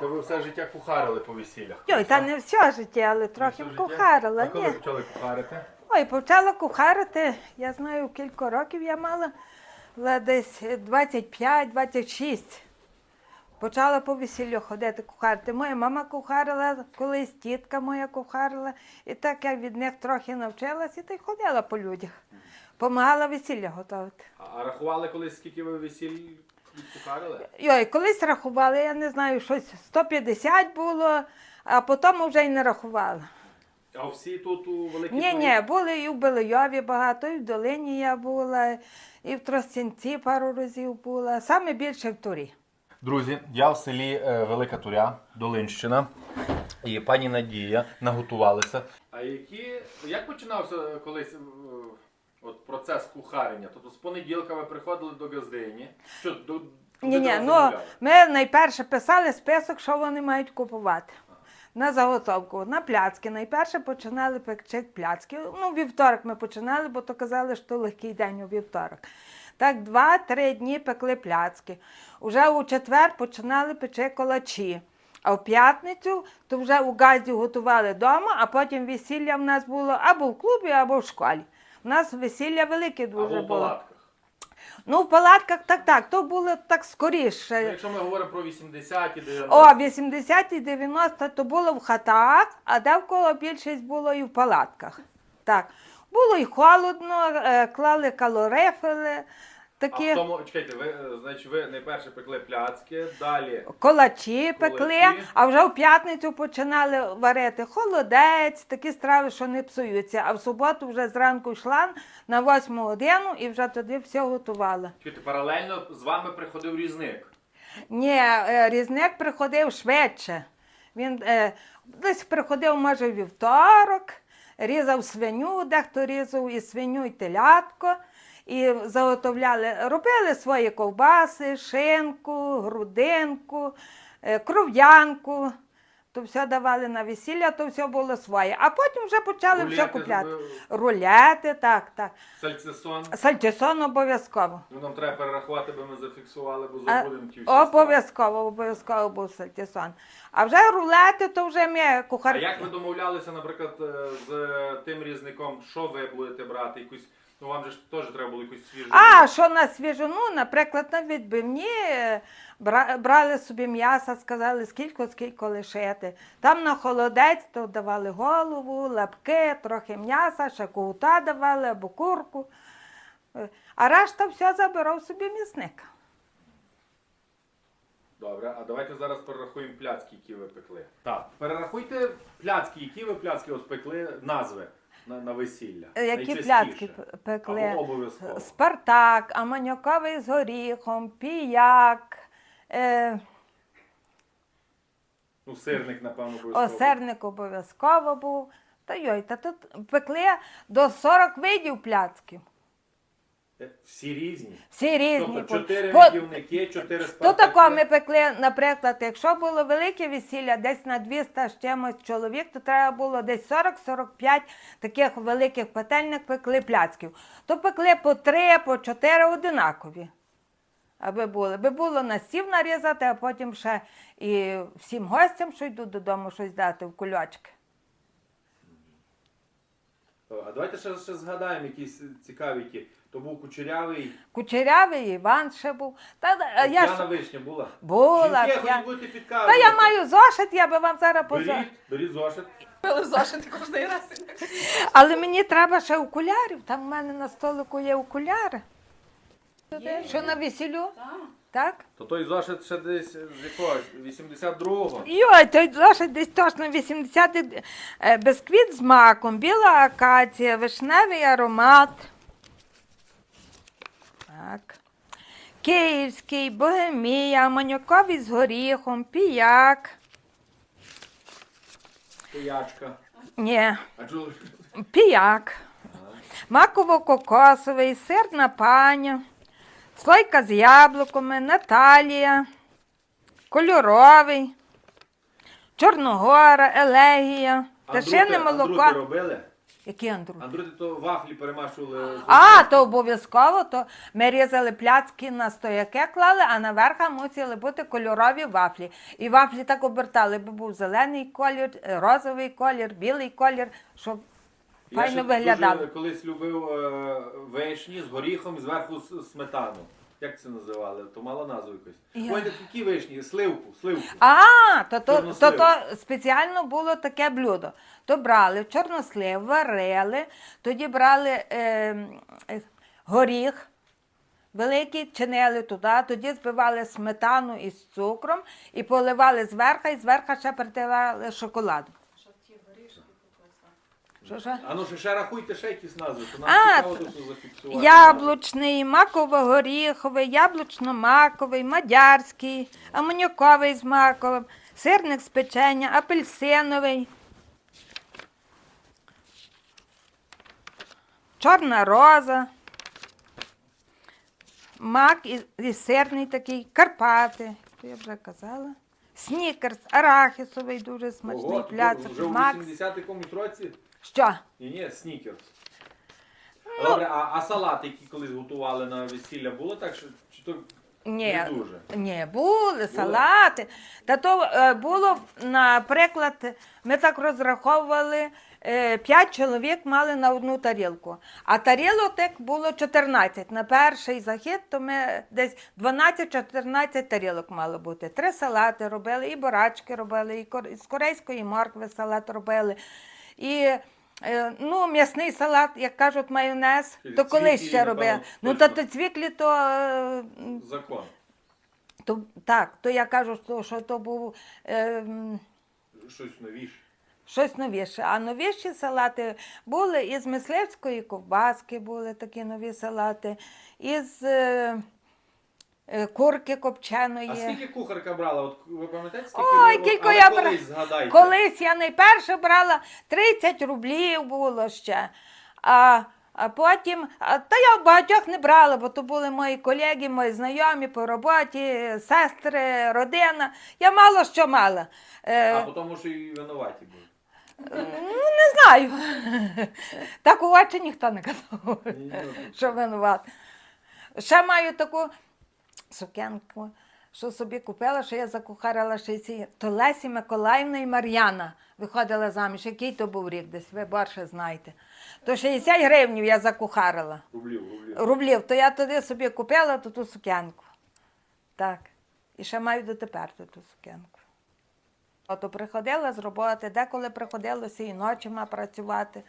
то ви все життя кухарили по весіллях? Йой, та не все життя, але трохи Все життя? кухарила. А коли Ні. почали кухарити? Ой, почала кухарити, я знаю, кілька років я мала, але десь 25-26. Почала по весіллю ходити кухарити. Моя мама кухарила, колись тітка моя кухарила. І так я від них трохи навчилася, і та й ходила по людях. Помагала весілля готувати. А, а рахували колись, скільки ви весіль відкухарили? Йой, колись рахували, я не знаю, щось 150 було, а потім вже й не рахувала. А всі тут у великій Ні, ні, були і в Белойові багато, і в Долині я була, і в Тростянці пару разів була. Саме більше в Турі. Друзі, я в селі е, Велика Туря, Долинщина. І пані Надія наготувалися. А які, як починався колись е, от процес кухарення? Тобто з понеділка ви приходили до газдині? Що, до, Ні, ні, ну ми найперше писали список, що вони мають купувати. На заготовку, на пляцки. Найперше починали пекти пляцки. Ну, вівторок ми починали, бо то казали, що легкий день у вівторок. Так, два-три дні пекли пляцки. Уже у четвер починали печи колачі. А в п'ятницю то вже у газі готували вдома, а потім весілля в нас було або в клубі, або в школі. У нас весілля велике дуже Або в було. палатках. Ну, в палатках так, так, то було так Ну, скоріше. якщо ми говоримо про 80-ті, 90-ті. О, 80-ті, 90 то було в хатах, а довкола більшість було і в палатках. Так. Було і холодно, е, клали калорифери, А в тому, чекайте, ви, е, значить, ви найперше пекли пляцки, далі колачі пекли, а вже в п'ятницю починали варити холодець, такі страви, що не псуються. А в суботу вже зранку йшла на 8 годину і вже тоді все готувала. чекайте, паралельно з вами приходив різник. Ні, е, різник приходив швидше. Він е, десь приходив, може, вівторок, різав свиню, дехто різав і свиню, і телятко. І заготовляли, робили свої ковбаси, шинку, грудинку, е, кров'янку. То все давали на весілля, то все було своє. А потім вже почали все Рулети купляти. зробили. Рулети, так, так. Сальцесон. Сальтісон обов'язково. Ну, нам треба перерахувати, бо ми зафіксували, бо А, забудемо ті всі. Обов'язково, обов'язково був сальтісон. А вже рулети, то вже ми А кухар. як ви домовлялися, наприклад, е, з тим різником, що ви будете брати? Якусь, ну вам же ж теж треба було якусь свіжу. А що на свіжину, наприклад, на відбивні бра- брали собі м'ясо, сказали, скільки, скільки лишити. Там на холодець то давали голову, лапки, трохи м'яса, ще кута давали або курку. Е, А решта все забирав собі м'ясник. Добре, а давайте зараз перерахуємо пляцки, які ви пекли. Так, перерахуйте пляцки, які ви пляцки от пекли, назви на, на весілля. Е, Які пляцки пекли? Обов'язково. Спартак, аманьоковий з горіхом, піяк, е, Ну, сирник, напевно, обов'язково. осерник обов'язково був. Та йой, та тут пекли до 40 видів пляцків. Всі різні. Всі різні. Тобто чотири по- медівники, чотири То спартаки. тако ми пекли, наприклад, якщо було велике весілля, десь на 200 з чимось чоловік, то треба було десь 40-45 таких великих пательних пекли пляцків. То пекли по 3, по 4 одинакові. Аби було. Би було на стів нарізати, а потім ще і всім гостям, що йдуть додому, щось дати в кульочки. А давайте ще, ще згадаємо якісь цікаві ті. То був кучерявий. Кучерявий Іван ще був. Та, а я П'яна ж вишня була. була. Жінки, я- будете підказувати. Та я маю зошит, я би вам зараз поза. Беріть, беріть зошит. Пили зошит кожний раз. Але мені треба ще окулярів. Там в мене на столику є окуляри. Що на весілю? Так? То той зошит ще десь з якогось 82-го. Йой, той зошит десь точно 80 е, бисквіт з маком, біла акація, вишневий аромат. Так. Київський, богемія, маньоковий з горіхом, піяк. Пиячка. Ні, А чого? піяк. Маково-кокосовий, сирна паня, слойка з яблуками, Наталія, кольоровий, Чорногора, елегія, Андрути- молоко. андрути робили? Який андрут? Андрути то вафлі перемашували. А, то обов'язково, то ми різали пляцки на стояке клали, а наверха мусили бути кольорові вафлі. І вафлі так обертали, бо був зелений колір, е, розовий колір, білий колір, щоб Я файно ще виглядало. Дуже колись любив е, вишні з горіхом і зверху с- сметану. Як це називали? То мала назву якось. Я- Ой, так які вишні? Сливку, сливку. А, то, то, то, Чорнослив. то спеціально було таке блюдо. То брали чорнослив, варили, тоді брали е, е, горіх. Великий чинили туди, тоді збивали сметану із цукром і поливали зверху, і зверху ще притивали шоколадом. Що, що? А ну ще, ще рахуйте ще якісь назви, то нам А, цікаво тут зафіксувати. Яблучний, маково-горіховий, яблучно-маковий, мадярський, амоніковий з маковим, сирник з печення, апельсиновий, чорна роза, мак і, і сирний такий, Карпати, то я вже казала. Снікерс, арахісовий, дуже смачний Ого, пляцок, вже в Макс. 80 якомусь році? Що? Ні, ні, снікерс. Ну, Добре, а, а салати, які колись готували на весілля, було так, що чи то Ні, не дуже? Ні, були салати. Та то е, було, наприклад, ми так розраховували, е, 5 чоловік мали на одну тарілку. А тарілок було 14. На перший захід то ми десь 12-14 тарілок мало бути. Три салати робили, і борачки робили, і кор- з корейської моркви салат робили. І е, ну, м'ясний салат, як кажуть, майонез, то колись ще напевно, робили. Ну, та точно. то цвіклі, то е, Закон. то, так, то я кажу, що, що то був е, м, Щось новіше. щось новіше. А новіші салати були із мисливської ковбаски, були такі нові салати, із е, курки копченої. А скільки кухарка брала? От ви пам'ятаєте, скільки Ой, ви- кілько але я колись бра- згадайте. Колись я найперше брала 30 рублів було ще. А, а потім, а, та я в багатьох не брала, бо то були мої колеги, мої знайомі по роботі, сестри, родина. Я мало що мала. Е, А тому, що і винуваті були. Ну, не знаю. Так у очі ніхто не казав, ну, що винуват. Ще маю таку сукенку, що собі купила, що я закухарила ще ці. То Лесі Миколаївна і Мар'яна виходила заміж. Який то був рік десь, ви більше знаєте. То 60 гривнів я закухарила. Рублів, рублів. Рублів, то я туди собі купила ту, ту сукенку. Так. І ще маю дотепер ту, ту сукенку. Ото приходила з роботи, деколи приходилося і ночима працювати.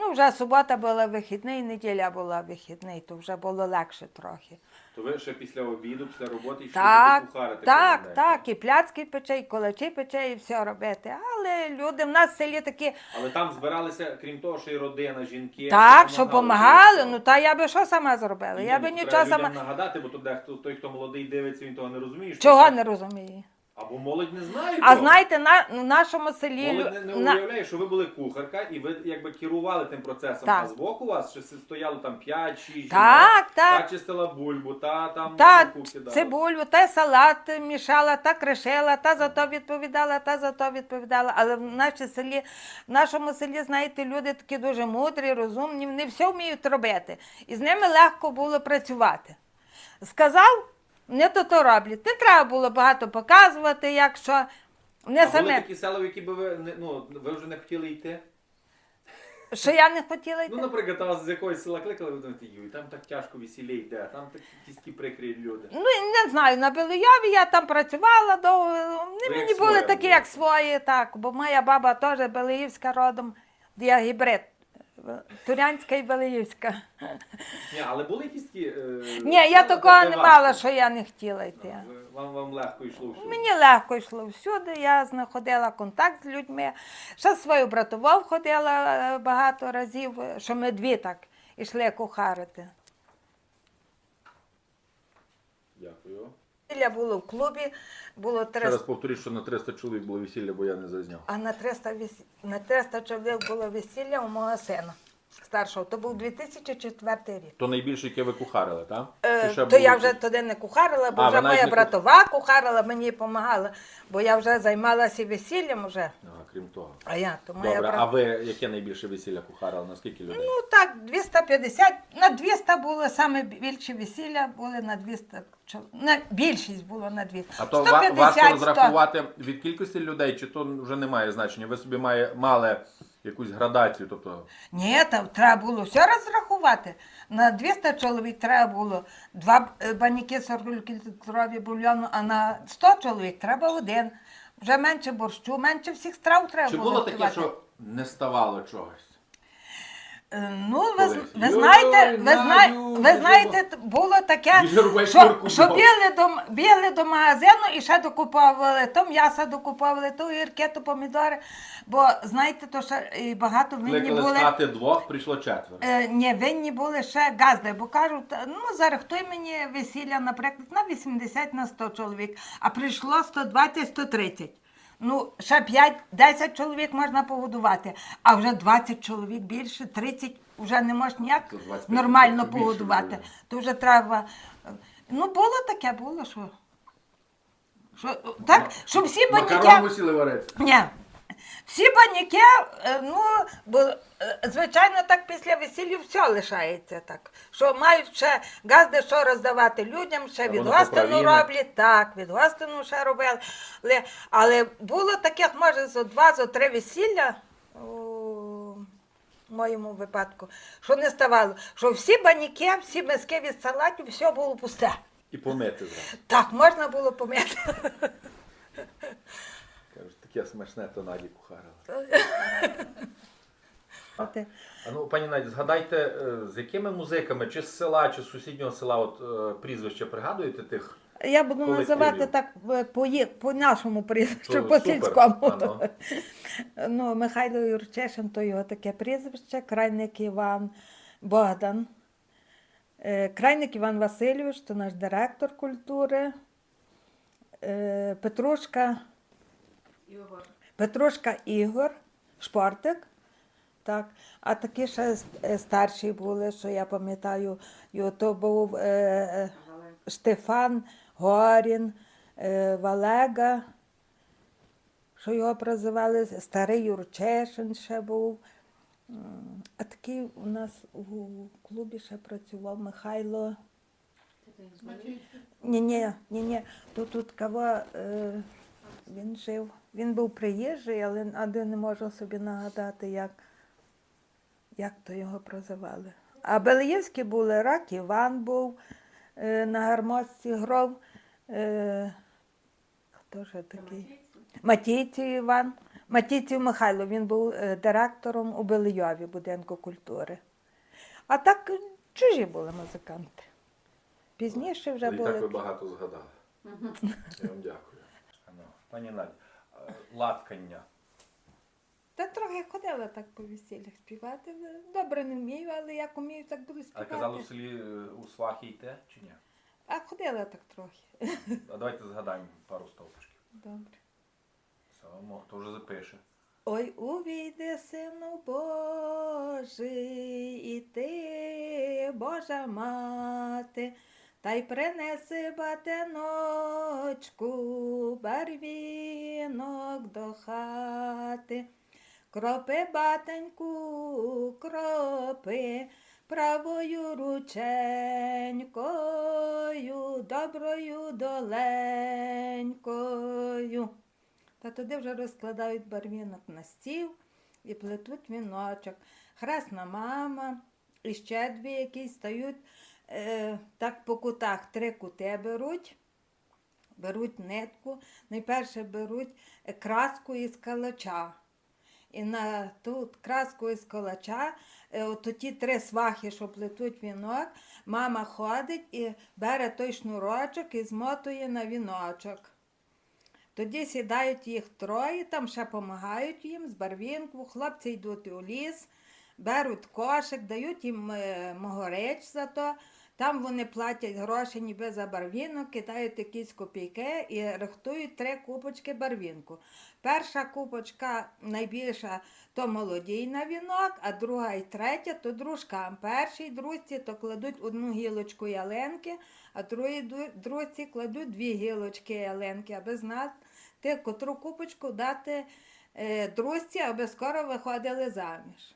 Ну, вже субота була вихідний, неділя була вихідний, то вже було легше трохи. То ви ще після обіду, після роботи йшли Так, кухарити так, так, і пляцки пече, і колачі пече, і все робити. Але люди в нас в селі такі, Але там збиралися, крім того, що і родина, жінки. так, що допомагали. ну та я би що сама зробила? Я би Ну, нічого треба сама. нагадати, бо то дехто, той, хто молодий дивиться, він того не розуміє. що Чого це- не розумію? Або молодь не знає. А того. знаєте, на в нашому селі Молодь не, не на- уявляє, що ви були кухарка і ви якби керували тим процесом, Так. а збоку вас ще стояло там 5-6 Так, так. та чистила бульбу, та там Та муку кидала. цибулю, та салат мішала, та кришила, та за то відповідала, та за то відповідала. Але в нашій селі, в нашому селі, знаєте, люди такі дуже мудрі, розумні, вони все вміють робити. І з ними легко було працювати. Сказав, не то то роблять. Не треба було багато показувати, якщо не а були саме, такі села, в які би ви не ну ви вже не хотіли йти. що я не хотіла йти. Ну, наприклад, вас з якогось села кликали, ви думаєте, юй, там так тяжко весілля йде, там такі тісті прикрі люди. Ну, не знаю, на Белояві я там працювала довго. Вони Ви мені були своя такі, були. як свої, так. Бо моя баба теж Белоївська родом, я гібрид. Турянська і Балиївська. Ні, але були якісь такі. Е, Ні, я села, такого де не важко? мала, що я не хотіла йти. Ви- Вам, вам легко йшло всюди. Мені легко йшло всюди, я знаходила контакт з людьми. Ще свою братову ходила е, багато разів, що ми дві так ішли кухарити. Дякую. Весілля було в клубі, було 300 Зараз повторюю, що на 300 чоловік було весілля, бо я не зазняв. А на 300, вес... на 300 чоловік було весілля у мого сина. Старшого. То був 2004 рік. То найбільше, яке ви кухарили, так? Е, то я вже туди не кухарила, бо А, вже моя не братова кухарила, мені допомагала, бо я вже займалася весіллям вже. Ага, крім того. А я, то моя Добре, брат... а ви яке найбільше весілля кухарили? На скільки людей? Ну так, 250, на 200 було саме більше весілля, були на 200, чол- на, більшість було на 200. А то ва- важко 100. розрахувати від кількості людей, чи то вже не має значення? Ви собі має, мали якусь градацію, тобто Ні, там треба було все розрахувати. На 200 чоловік треба було два баніки баняки 40 літрові бульйону, а на 100 чоловік треба один. Вже менше борщу, менше всіх страв треба чи було. було таке, що не ставало чогось? Е, Ну, ви, з- ви знаєте, ви, Надю, ви знаєте, т- було таке, Біжи, рубай що, що бо. бігли, до, м- бігли до магазину і ще докуповували, то м'ясо докуповували, то гірки, то помідори. Бо знаєте, то ще і багато винні Кликали були. хати двох, прийшло четверо. Е, ні, винні були ще газди, бо кажуть, «Та, ну зараз хто мені весілля, наприклад, на 80 на 100 чоловік, а прийшло 120-130. Ну, ще 5-10 чоловік можна погодувати, а вже 20 чоловік більше, 30 вже не можеш ніяк нормально більше погодувати. буде. То вже треба. Ну, було таке, було, що. що так, щоб всі баняки. Макарон мусили варити. Ні. Всі баняки, е, ну, бо, е, звичайно, так після весілля все лишається так. Що мають ще газди, що роздавати людям, ще Або від гостину роблять, так, від гостину ще робили. Але, але було таких, може, зо два, зо три весілля у моєму випадку, що не ставало, що всі баняки, всі миски від салатів, все було пусте. І помити зразу. Так, можна було помити. Таке смачне, то Наді кухарила. От, е, А ну, пані Наді, згадайте, е, з якими музиками, чи з села, чи з сусіднього села, от е, прізвище пригадуєте тих? Я буду колективів. називати так е, по, є- по нашому прізвищу, То по супер. сільському. Ано. Ну, Михайло Юрчишин, то його таке прізвище, крайник Іван Богдан. Е, Крайник Іван Васильович, то наш директор культури. Е, Петрушка, Петрушка Ігор, Шпортик. Так. А такі ще е, старші були, що я пам'ятаю, то був е, е, Штефан Горін, е, Валега, що його прозивали, старий Юрчешин ще був. А такий у нас у клубі ще працював Михайло. Ні, ні, ні, ні. Тут тут кого е, він жив. Він був приїжджий, але але не можу собі нагадати, як, як то його прозивали. А Белиївські були, Рак Іван був е, на гармошці гров. Е, хто ж такий? Матійців Іван. Матійців Михайло, він був е, директором у Белийові будинку культури. А так чужі були музиканти. Пізніше вже І так ви були. багато згадали. Я вам дякую. А Пані Наді, е, латкання. Та трохи ходила так по весіллях співати. Добре не вмію, але як вмію, так буду А співати. казали в селі е, у свахи йти чи ні? А ходила так трохи. А давайте згадаємо пару стовпчиків. Добре. Все, мо- то вже запише. Ой, увійди, сину Божий, і ти, Божа мати, та й принеси батеночку, барвінок до хати. Кропи, батеньку, кропи, правою рученькою, доброю доленькою. Та туди вже розкладають барвінок на стіл і плетуть віночок. Хресна мама, і ще дві, які стають е, так по кутах. Три кути беруть, беруть нитку. Найперше беруть е, краску із калача. І на ту краску із калача, е, от ті три свахи, що плетуть вінок, мама ходить і бере той шнурочок і змотує на віночок. Тоді сідають їх троє, там ще допомагають їм з барвінку, хлопці йдуть у ліс, беруть кошик, дають їм могорич за то, Там вони платять гроші ніби за барвінок, кидають якісь копійки і рихтують три купочки барвінку. Перша купочка найбільша то молодій на вінок, а друга і третя то дружкам. Першій друзці то кладуть одну гілочку яленки, а другій друзці кладуть дві гілочки яленки, аби знати, котру купочку дати е, друзці, аби скоро виходили заміж.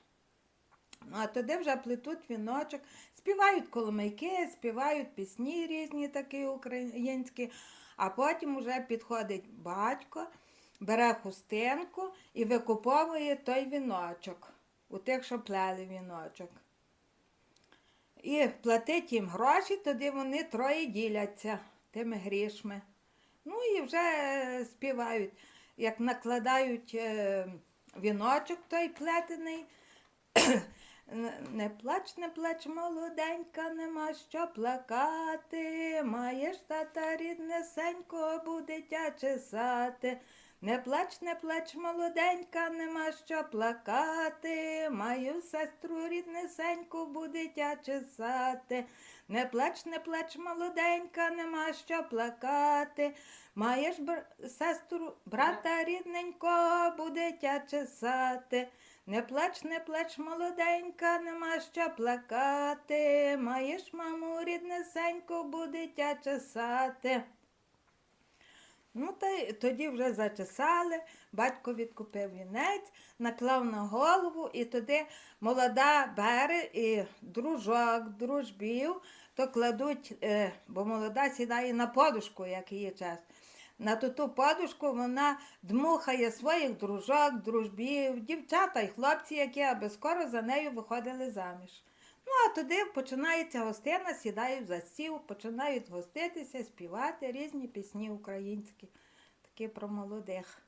Ну, а туди вже плетуть віночок, співають коломийки, співають пісні різні такі українські, а потім вже підходить батько, бере хустинку і викуповує той віночок, у тих, що плели віночок. І платить їм гроші, тоді вони троє діляться тими грішми. Ну і вже співають, як накладають е, віночок той плетений. Не- плач, не плач, молоденька, нема що плакати. Маєш тата ріднесенько, буде тя чесати. Не плач, не плач, молоденька, нема що плакати. Маю сестру ріднесеньку, буде тя чесати. Не плач, не плач, молоденька, нема що плакати. Маєш бр- сестру, брата рідненько, буде тя чесати. Не плач, не плач, молоденька, нема що плакати. Маєш маму ріднесеньку, буде тя чесати. Ну, та й тоді вже зачесали, батько відкупив вінець, наклав на голову, і туди молода бере і дружок, дружбів, то кладуть, е, бо молода сідає на подушку, як її час. На ту ту падушку вона дмухає своїх дружок, дружбів, дівчата і хлопці, які аби скоро за нею виходили заміж. Ну, а туди починається гостина, сідають за стіл, починають гоститися, співати різні пісні українські, такі про молодих.